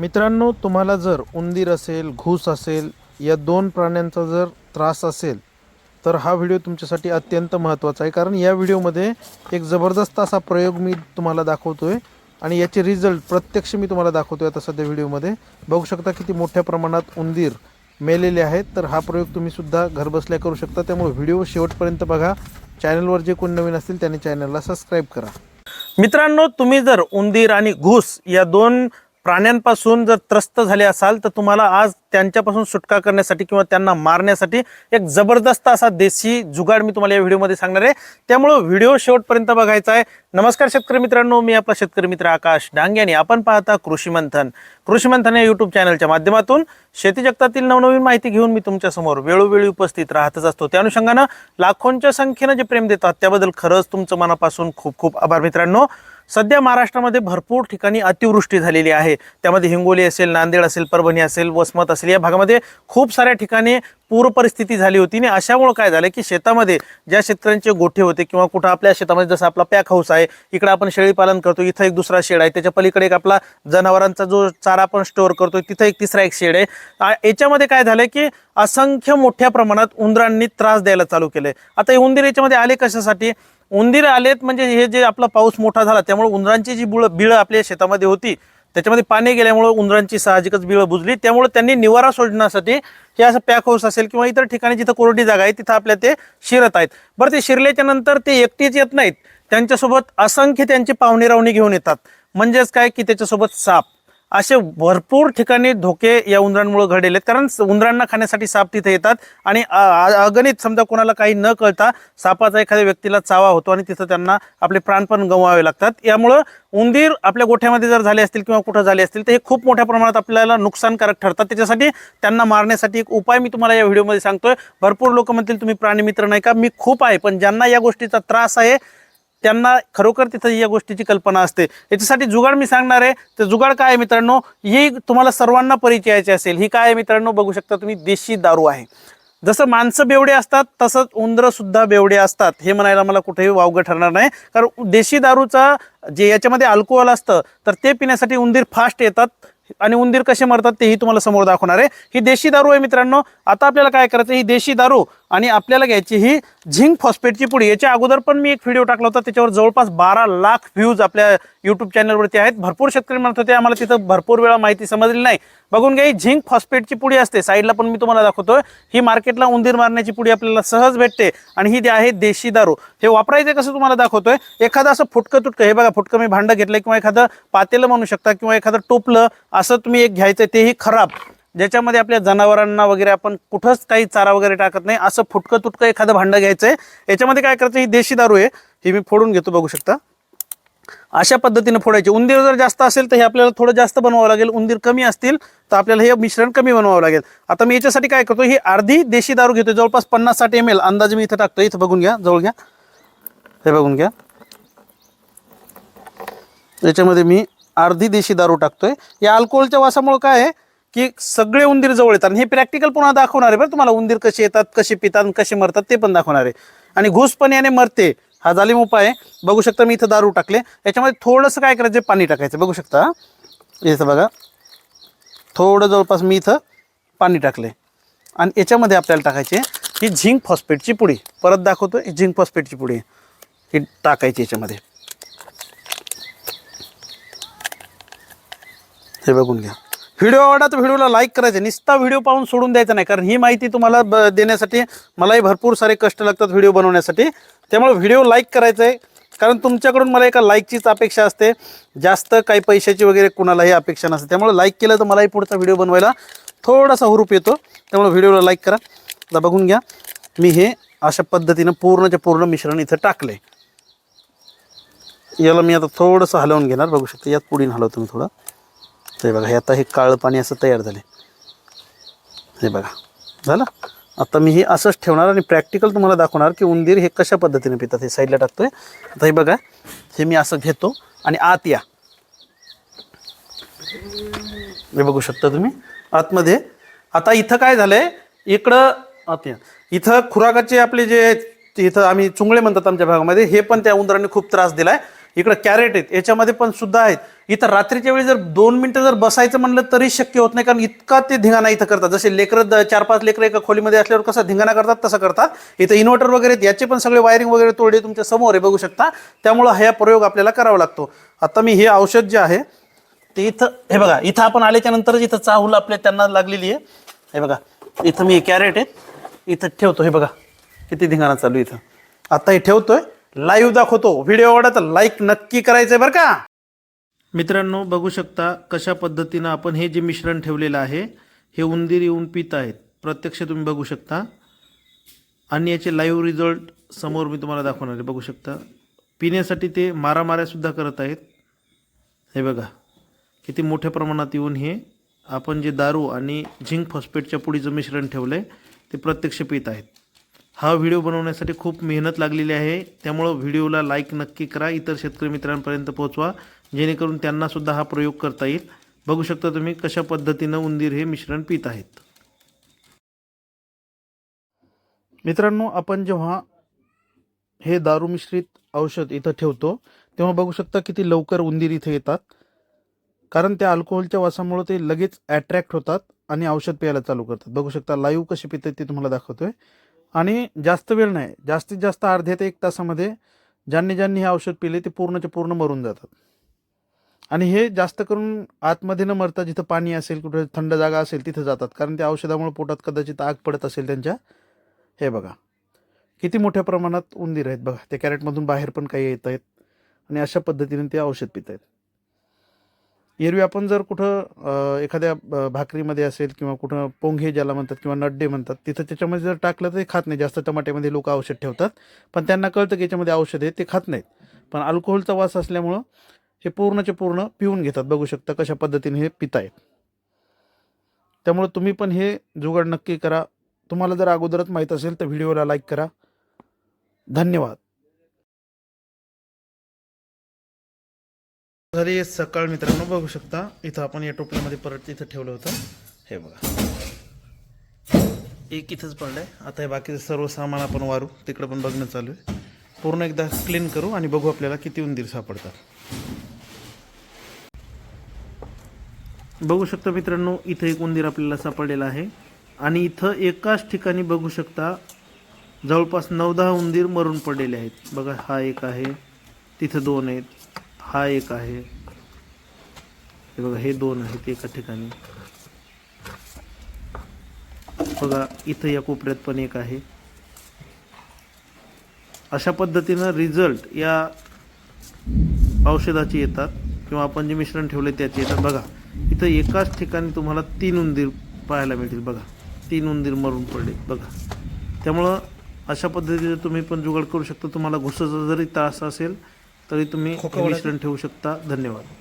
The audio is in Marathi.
मित्रांनो तुम्हाला जर उंदीर असेल घूस असेल या दोन प्राण्यांचा जर त्रास असेल तर हा व्हिडिओ तुमच्यासाठी अत्यंत महत्त्वाचा आहे. कारण या व्हिडिओमध्ये एक जबरदस्त असा प्रयोग मी तुम्हाला दाखवतो आहे आणि याचे रिझल्ट प्रत्यक्ष मी तुम्हाला दाखवतो आहे आता सध्या व्हिडिओमध्ये. बघू शकता किती मोठ्या प्रमाणात उंदीर मेलेले आहेत तर हा प्रयोग तुम्हीसुद्धा घरबसल्या करू शकता. त्यामुळे व्हिडिओ शेवटपर्यंत बघा. चॅनलवर जे कोण नवीन असतील त्यांनी चॅनलला सबस्क्राईब करा. मित्रांनो तुम्ही जर उंदीर आणि घूस या दोन प्राण्यांपासून जर त्रस्त झाले असाल तर तुम्हाला आज त्यांच्यापासून सुटका करण्यासाठी किंवा त्यांना मारण्यासाठी एक जबरदस्त असा देशी जुगाड मी तुम्हाला या व्हिडिओमध्ये सांगणार आहे. त्यामुळं व्हिडिओ शेवटपर्यंत बघायचा आहे. नमस्कार शेतकरी मित्रांनो मी आपला शेतकरी मित्र आकाश डांगे आणि आपण पाहता कृषी मंथन. कृषी मंथन या युट्यूब चॅनलच्या माध्यमातून शेती जगतातील नवनवीन माहिती घेऊन मी तुमच्यासमोर वेळोवेळी उपस्थित राहतच असतो. त्या अनुषंगानं लाखोंच्या संख्येनं जे प्रेम देतात त्याबद्दल खरंच तुमचं मनापासून खूप खूप आभार मित्रांनो. सध्या महाराष्ट्रामध्ये भरपूर ठिकाणी अतिवृष्टी झालेली आहे. त्यामध्ये हिंगोली असेल नांदेड असेल परभणी असेल वसमत असेल या भागामध्ये खूप साऱ्या ठिकाणी पूर परिस्थिती झाली होती आणि अशामुळे काय झालं की शेतामध्ये ज्या शेतकऱ्यांचे गोठे होते किंवा कुठं आपल्या शेतामध्ये जसं आपला पॅक हाऊस आहे इकडं आपण शेळी पालन करतो इथं एक दुसरा शेड आहे त्याच्या पलीकडे एक आपला जनावरांचा जो चारा आपण स्टोअर करतो तिथं एक तिसरा एक शेड आहे. याच्यामध्ये काय झालं की असंख्य मोठ्या प्रमाणात उंदरांनी त्रास द्यायला चालू केले आता हे उंदीर याच्यामध्ये आले कशासाठी? उंदीर आलेत म्हणजे हे जे आपला पाऊस मोठा झाला त्यामुळे उंदरांची जी बुळ बिळं आपल्या शेतामध्ये होती त्याच्यामध्ये पाणी गेल्यामुळे उंदरांची साहजिकच बिळं बुजली. त्यामुळे त्यांनी निवारा सोडण्यासाठी हे असं पॅक हाऊस असेल किंवा इतर ठिकाणी जिथं कोरडी जागा आहे तिथं आपल्या ते शिरत आहेत. बरं ते शिरल्याच्या नंतर ते एकटीच येत नाहीत. त्यांच्यासोबत असंख्य त्यांची पाहुणे रावणी घेऊन येतात. म्हणजेच काय की त्याच्यासोबत साप. असे भरपूर ठिकाणी धोके या उंदरांमुळे घडलेले आहेत. कारण उंदरांना खाण्यासाठी साप तिथे येतात आणि अगणित समजा कोणाला काही न कळता सापाचा एखाद्या व्यक्तीला चावा होतो आणि तिथं त्यांना आपले प्राण पण गमवावे लागतात. यामुळं उंदीर आपल्या गोठ्यामध्ये जर झाले असतील किंवा कुठं झाले असतील तर हे खूप मोठ्या प्रमाणात आपल्याला नुकसानकारक ठरतात. त्याच्यासाठी त्यांना मारण्यासाठी एक उपाय मी तुम्हाला या व्हिडिओमध्ये सांगतोय. भरपूर लोक म्हणतील तुम्ही प्राणीमित्र नाही का? मी खूप आहे पण ज्यांना या गोष्टीचा त्रास आहे त्यांना खरोखर तिथं या गोष्टीची कल्पना असते. याच्यासाठी जुगाड मी सांगणार आहे. तर जुगाड काय आहे मित्रांनो? ही तुम्हाला सर्वांना परिचयाची असेल. ही काय आहे मित्रांनो? बघू शकता तुम्ही देशी दारू आहे. जसं माणसं बेवडे असतात तसंच उंदरं सुद्धा बेवडे असतात. हे म्हणायला मला कुठेही वावगं ठरणार नाही. कारण देशी दारूचा जे याच्यामध्ये अल्कोहोल असतं तर ते पिण्यासाठी उंदीर फास्ट येतात आणि उंदीर कसे मरतात तेही तुम्हाला समोर दाखवणार आहे. ही देशी दारू आहे मित्रांनो. आता आपल्याला काय करायचं? ही देशी दारू आणि आपल्याला घ्यायची ही झिंक फॉस्फेटची पुडी. याच्या अगोदर पण मी एक व्हिडिओ टाकला होता. त्याच्यावर जवळपास बारा लाख व्ह्यूज आपल्या युट्यूब चॅनलवरती आहेत. भरपूर शेतकरी म्हणत होते आम्हाला तिथं भरपूर वेळा माहिती समजली नाही. बघून घ्या ही झिंक फॉस्फेटची पुडी असते. साईडला पण मी तुम्हाला दाखवतो ही मार्केटला उंदीर मारण्याची पुडी आपल्याला सहज भेटते. आणि ही जी आहे देशी दारू. हे वापरायचं कसं तुम्हाला दाखवतोय? एखादं असं फुटकं तुटकं हे बघा फुटकं मी भांडं घेतलं किंवा एखादं पातेलं म्हणू शकता किंवा एखादं टोपलं असं तुम्ही एक घ्यायचं तेही खराब. ज्याच्यामध्ये आपल्या जनावरांना वगैरे आपण कुठंच काही चारा वगैरे टाकत नाही असं फुटकं तुटकं एखादं भांडं घ्यायचं आहे याच्यामध्ये काय करायचं ही देशी दारू आहे ही मी फोडून घेतो बघू शकता. अशा पद्धतीने फोडायचे. उंदीर जर जास्त असेल तर हे आपल्याला थोडं जास्त बनवावं लागेल. उंदीर कमी असतील तर आपल्याला हे मिश्रण कमी बनवावं लागेल. आता मी याच्यासाठी काय करतो ही अर्धी देशी दारू घेतो जवळपास पन्नास साठ एम एल अंदाजे मी इथं टाकतो इथं बघून घ्या जवळ घ्या. हे बघून घ्या. याच्यामध्ये मी अर्धी देशी दारू टाकतोय. या अल्कोहोलच्या वासामुळे काय आहे की सगळे उंदीर जवळ येतात. आणि हे प्रॅक्टिकल पुन्हा दाखवणार आहे बरं तुम्हाला. उंदीर कसे येतात कसे पितात आणि कसे मरतात ते पण दाखवणार आहे. आणि घुस पण याने मरते. हा जालिम उपाय आहे. बघू शकता मी इथं दारू टाकले. याच्यामध्ये थोडंसं काय करायचं? पाणी टाकायचं. बघू शकता इथं बघा. थोडं जवळपास मी इथं पाणी टाकले. आणि याच्यामध्ये आपल्याला टाकायचे ही झिंक फॉस्फेटची पुडी. परत दाखवतो ही झिंक फॉस्फेटची पुडी. ही टाकायची याच्यामध्ये. हे बघून घ्या. व्हिडिओ आवडला तर व्हिडिओला लाईक करायचं नुसता व्हिडिओ पाहून सोडून द्यायचा नाही. कारण ही माहिती तुम्हाला ब- देण्यासाठी मलाही भरपूर सारे कष्ट लागतात व्हिडिओ बनवण्यासाठी. त्यामुळे व्हिडिओ लाईक करायचा आहे कारण तुमच्याकडून मला एका लाईकचीच अपेक्षा असते. जास्त काही पैशाची वगैरे कुणालाही अपेक्षा नसते. त्यामुळे लाईक केलं तर मलाही पुढचा व्हिडिओ बनवायला थोडासा हुरूप येतो. त्यामुळे व्हिडिओला लाईक करा. आता बघून घ्या. मी हे अशा पद्धतीनं पूर्णच्या पूर्ण मिश्रण इथं टाकलं याला मी आता थोडंसं हलवून घेणार. बघू शकता यात पुढीन हलवतो मी थोडं. हे बघा हे आता हे काळं पाणी असं तयार झाले हे बघा झालं? आता मी हे असंच ठेवणार आणि प्रॅक्टिकल तुम्हाला दाखवणार की उंदीर हे कशा पद्धतीने पितात हे साईडला टाकतोय. आता हे बघा हे मी असं घेतो आणि आत या. हे बघू शकता तुम्ही? आतमध्ये. आता इथं काय झालंय? इकडं आत या. इथं खुराकाचे आपले जे इथं आम्ही चुंगळे म्हणतात आमच्या भागामध्ये हे पण त्या उंदरांनी खूप त्रास दिलाय. इकडं कॅरेट आहेत याच्यामध्ये पण सुद्धा आहेत. इथं रात्रीच्या वेळी जर दोन मिनटं जर बसायचं म्हणलं तरी शक्य होत नाही कारण इतका ते धिंगाणा इथं करतात. जसे लेकरं द- चार पाच लेकरं एका खोलीमध्ये असल्यावर कसं धिंगाणा करतात तसं करतात. इथं इन्व्हर्टर वगैरे आहेत याचे पण सगळे वायरिंग वगैरे तोडे तुमच्यासमोर आहे बघू शकता. त्यामुळं हा प्रयोग आपल्याला करावा लागतो. आता मी हे औषध जे आहे ते इथं हे बघा इथं आपण आल्याच्या नंतरच इथं चाहूल आपल्या त्यांना लागलेली आहे. हे बघा इथं मी कॅरेट आहेत इथं ठेवतो हे बघा किती धिंगाणा चालू इथं. आता हे ठेवतोय. लाईव्ह दाखवतो. व्हिडिओ आवडत तर लाईक नक्की करायचंय बरं का? मित्रांनो बघू शकता कशा पद्धतीनं आपण हे जे मिश्रण ठेवलेलं आहे हे उंदीर येऊन पित आहेत. प्रत्यक्ष तुम्ही बघू शकता. आणि याचे लाईव्ह रिझल्ट समोर मी तुम्हाला दाखवणार आहे. बघू शकता. पिण्यासाठी ते मारामाऱ्यासुद्धा करत आहेत. हे बघा किती मोठ्या प्रमाणात येऊन हे आपण जे दारू आणि झिंक फॉस्फेटच्या पुडीचं मिश्रण ठेवलं आहे ते प्रत्यक्ष पित आहेत. हा व्हिडिओ बनवण्यासाठी खूप मेहनत लागलेली आहे. त्यामुळं व्हिडिओला लाईक नक्की करा. इतर शेतकरी मित्रांपर्यंत पोहोचवा. जेणेकरून त्यांनासुद्धा हा प्रयोग करता येईल. बघू शकता तुम्ही कशा पद्धतीनं उंदीर हे मिश्रण पित आहेत. मित्रांनो आपण जेव्हा हे दारू मिश्रित औषध इथं ठेवतो तेव्हा बघू शकता किती लवकर उंदीर इथे येतात. कारण त्या अल्कोहोलच्या वासामुळे ते लगेच अट्रॅक्ट होतात आणि औषध प्यायला चालू करतात. बघू शकता लाईव्ह कशी पितात ते तुम्हाला दाखवतोय. आणि जास्त वेळ नाही जास्तीत जास्त अर्ध्या ते एक तासामध्ये ज्यांनी ज्यांनी हे औषध पिले ते पूर्णचे पूर्ण मरून जातात. आणि हे जास्त करून आतमध्ये न मरता जिथं पाणी असेल कुठे थंड जागा असेल तिथं जातात. कारण त्या औषधामुळे पोटात कदाचित आग पडत असेल त्यांच्या. हे बघा. किती मोठ्या प्रमाणात उंदीर आहेत बघा. त्या कॅरेटमधून बाहेर पण काही येत आहेत. आणि अशा पद्धतीने ते औषध पित आहेत. एरवी आपण जर कुठं एखाद्या भाकरीमध्ये असेल किंवा कुठं पोंघे ज्याला म्हणतात किंवा नड्डे म्हणतात तिथं त्याच्यामध्ये जर टाकलं तर ते खात नाही. जास्त टमाट्यामध्ये लोक औषध ठेवतात. पण त्यांना कळतं की याच्यामध्ये औषध आहे ते खात नाहीत. पण अल्कोहोलचा वास असल्यामुळं हे पूर्णचे पूर्ण पिऊन घेतात. बघू शकता कशा पद्धतीने हे पितायत. त्यामुळं तुम्ही पण हे जुगाड नक्की करा. तुम्हाला जर अगोदरच माहीत असेल तर व्हिडिओला लाईक करा. धन्यवाद. झाली सकाळ मित्रांनो बघू शकता. इथं आपण या टोपल्यामध्ये परत इथं ठेवलं होतं. हे बघा. एक इथंच पडलंय. आता हे बाकीचं सर्व सामान आपण वारू. तिकडं पण बघणं चालू आहे. पूर्ण एकदा क्लीन करू आणि बघू आपल्याला किती उंदीर सापडतात. बघू शकता मित्रांनो इथं एक उंदीर आपल्याला सापडलेला आहे. आणि इथं एकाच ठिकाणी बघू शकता जवळपास नऊ दहा उंदीर मरून पडलेले आहेत. बघा हा एक आहे. तिथं दोन आहेत. हा एक आहे. हे बघा हे दोन आहेत एका ठिकाणी. बघा इथं या कोपऱ्यात पण एक आहे. अशा पद्धतीनं रिझल्ट या औषधाचे येतात किंवा आपण जे मिश्रण ठेवले त्याचे येतात. बघा इथं एकाच ठिकाणी तुम्हाला तीन उंदीर पाहायला मिळतील. बघा तीन उंदीर मरून पडले बघा त्यामुळं अशा पद्धतीने तुम्ही पण जुगाड करू शकता. तुम्हाला घुसाचा जरी त्रास असेल तरी तुम्ही मिश्रण ठेवू शकता. धन्यवाद.